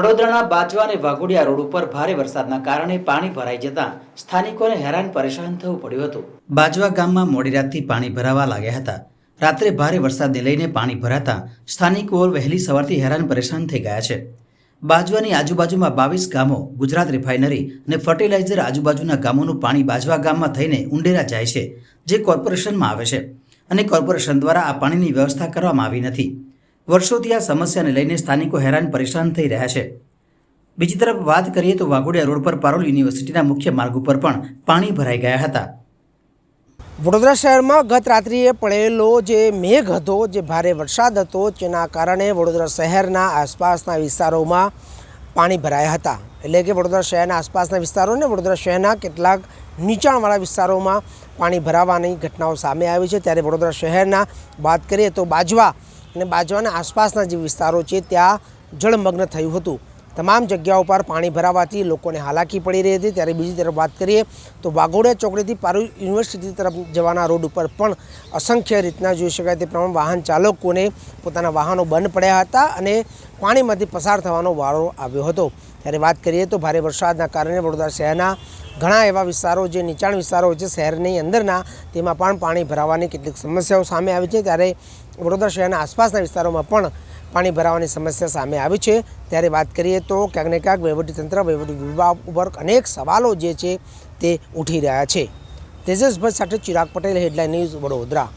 વડોદરાના બાજવા અને વાઘોડિયા રોડ ઉપર ભારે વરસાદના કારણે પાણી ભરાઈ જતા સ્થાનિકોને હેરાન પરેશાન થવું પડ્યું હતું. બાજવા ગામમાં મોડી રાતથી પાણી ભરાવા લાગ્યા હતા. રાત્રે ભારે વરસાદને લઈને પાણી ભરાતા સ્થાનિકો વહેલી સવારથી હેરાન પરેશાન થઈ ગયા છે. બાજવાની આજુબાજુમાં બાવીસ ગામો, ગુજરાત રિફાઇનરી અને ફર્ટિલાઇઝર આજુબાજુના ગામોનું પાણી બાજવા ગામમાં થઈને ઉંડેરા જાય છે, જે કોર્પોરેશનમાં આવે છે અને કોર્પોરેશન દ્વારા આ પાણીની વ્યવસ્થા કરવામાં આવી નથી. વર્ષોથી આ સમસ્યાને લઈને સ્થાનિકો હેરાન પરેશાન થઈ રહ્યા છે. બીજી તરફ વાત કરીએ તો વાઘોડિયા રોડ પર પારોલ યુનિવર્સિટીના મુખ્ય માર્ગ ઉપર પણ પાણી ભરાઈ ગયા હતા. વડોદરા શહેરમાં ગત રાત્રિએ પડેલો જે મેઘ હતો, જે ભારે વરસાદ હતો, જેના કારણે વડોદરા શહેરના આસપાસના વિસ્તારોમાં પાણી ભરાયા હતા. એટલે કે વડોદરા શહેરના આસપાસના વિસ્તારો અને વડોદરા શહેરના કેટલાક નીચાણવાળા વિસ્તારોમાં પાણી ભરાવાની ઘટનાઓ સામે આવી છે. ત્યારે વડોદરા શહેરના વાત કરીએ તો બાજવા અને બાજવાના આસપાસના જે વિસ્તારો છે, ત્યાં જળમગ્ન થયું હતું. તમામ જગ્યાઓ પર પાણી ભરાવાથી લોકોને હાલાકી પડી રહી હતી. ત્યારે બીજી તરફ વાત કરીએ તો વાઘોડિયા ચોકડીથી પારુ યુનિવર્સિટી તરફ જવાના રોડ ઉપર પણ અસંખ્ય રીતના જોઈ શકાય તે પ્રમાણે વાહન ચાલકોને પોતાના વાહનો બંધ પડ્યા હતા અને પાણીમાંથી પસાર થવાનો વારો આવ્યો હતો. ત્યારે વાત કરીએ તો ભારે વરસાદના કારણે વડોદરા શહેરના ઘણા એવા વિસ્તારો જે નીચાણ વિસ્તારો છે શહેરની અંદરના તેમાં પણ પાણી ભરાવાની કેટલીક સમસ્યાઓ સામે આવી છે. ત્યારે વડોદરા શહેરના આસપાસના વિસ્તારોમાં પણ પાણી ભરાવાની સમસ્યા સામે આવી છે. ત્યારે વાત કરીએ તો ક્યાંક ને ક્યાંક વહીવટીતંત્ર, વહીવટી વિભાગ ઉપર અનેક સવાલો જે છે તે ઉઠી રહ્યા છે. તેજસભાઈ સાથે ચિરાગ પટેલ હેડલાઇન ન્યૂઝ વડોદરા.